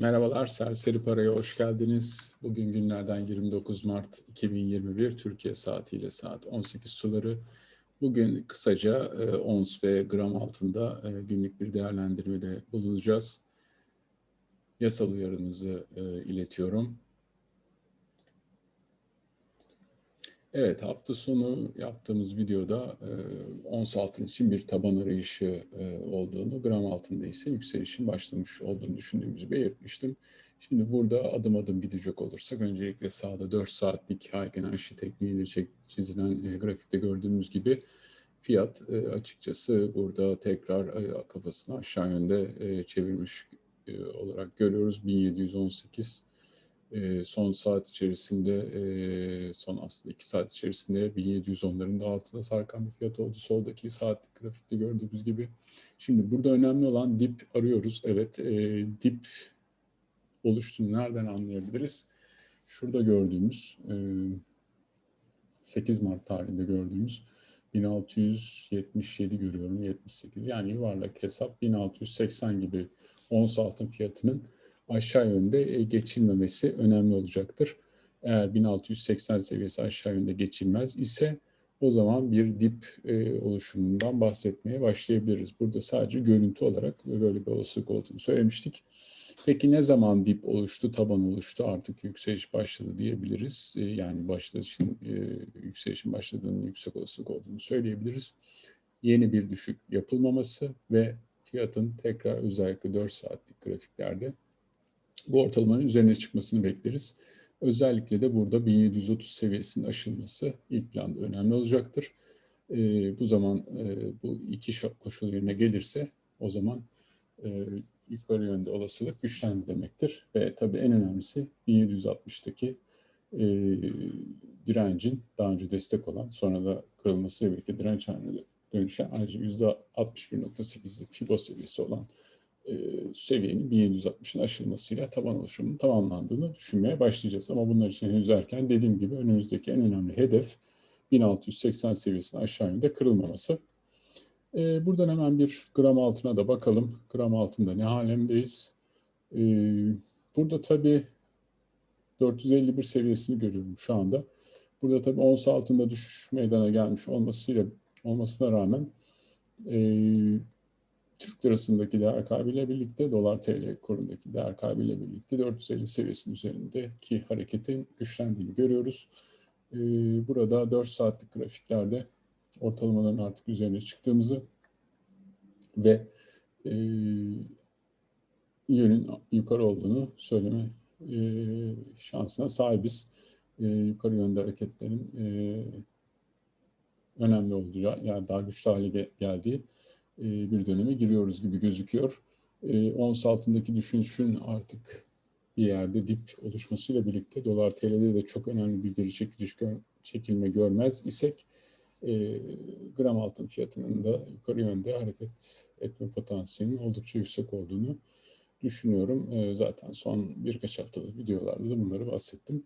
Merhabalar, Serseri Para'ya hoş geldiniz. Bugün günlerden 29 Mart 2021, Türkiye saatiyle saat 18 suları. Bugün kısaca e, ons ve gram altında e, günlük bir değerlendirmede bulunacağız. Yasal uyarınızı e, iletiyorum. Evet, hafta sonu yaptığımız videoda e, ons altın için bir taban arayışı e, olduğunu, gram altında ise yükselişin başlamış olduğunu düşündüğümüzü belirtmiştim. Şimdi burada adım adım gidecek olursak, öncelikle sağda 4 saatlik Heiken-Aşı tekniğiyle çizilen e, grafikte gördüğümüz gibi fiyat e, açıkçası burada tekrar e, kafasını aşağı yönde e, çevirmiş e, olarak görüyoruz. 1718 e, son saat içerisinde e, son aslında iki saat içerisinde 1710'ların da altına sarkan bir fiyat oldu. Soldaki saatlik grafikte gördüğümüz gibi. Şimdi burada önemli olan dip arıyoruz. Evet e, dip oluştuğunu nereden anlayabiliriz? Şurada gördüğümüz e, 8 Mart tarihinde gördüğümüz 1677 görüyorum 78 yani yuvarlak hesap 1680 gibi ons altın fiyatının aşağı yönde e, geçilmemesi önemli olacaktır. Eğer 1680 seviyesi aşağı yönde geçilmez ise o zaman bir dip e, oluşumundan bahsetmeye başlayabiliriz. Burada sadece görüntü olarak böyle bir olasılık olduğunu söylemiştik. Peki ne zaman dip oluştu, taban oluştu, artık yükseliş başladı diyebiliriz. E, yani başlayışın, yükselişin başladığının yüksek olasılık olduğunu söyleyebiliriz. Yeni bir düşük yapılmaması ve fiyatın tekrar özellikle 4 saatlik grafiklerde bu ortalamanın üzerine çıkmasını bekleriz. Özellikle de burada 1730 seviyesinin aşılması ilk planda önemli olacaktır. E, bu zaman e, bu iki koşul yerine gelirse o zaman e, yukarı yönde olasılık güçlendi demektir. Ve tabii en önemlisi 1760'daki e, direncin daha önce destek olan sonra da kırılmasıyla birlikte direnç haline dönüşen ayrıca %61.8'lik Fibo seviyesi olan e, seviyenin 1760'ın aşılmasıyla taban oluşumunun tamamlandığını düşünmeye başlayacağız. Ama bunlar için henüz erken dediğim gibi önümüzdeki en önemli hedef 1680 seviyesinin aşağı yönde kırılmaması. E, buradan hemen bir gram altına da bakalım. Gram altında ne halindeyiz? E, burada tabii 451 seviyesini görüyorum şu anda. Burada tabii ons altında düşüş meydana gelmiş olmasıyla olmasına rağmen e, Türk lirasındaki değer kaybıyla birlikte dolar TL kurundaki değer kaybıyla birlikte 450 seviyesinin üzerindeki hareketin güçlendiğini görüyoruz. Ee, burada 4 saatlik grafiklerde ortalamaların artık üzerine çıktığımızı ve e, yönün yukarı olduğunu söyleme e, şansına sahibiz. E, yukarı yönde hareketlerin önemli olacağı, yani daha güçlü hale geldiği bir döneme giriyoruz gibi gözüküyor. E, ons altındaki düşünüşün artık bir yerde dip oluşmasıyla birlikte dolar TL'de de çok önemli bir geri çekiliş gör, çekilme görmez isek e, gram altın fiyatının da yukarı yönde hareket etme potansiyelinin oldukça yüksek olduğunu düşünüyorum. E, zaten son birkaç haftalık videolarda da bunları bahsettim.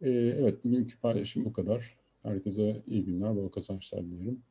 E, evet bugünkü paylaşım bu kadar. Herkese iyi günler, bol kazançlar dilerim.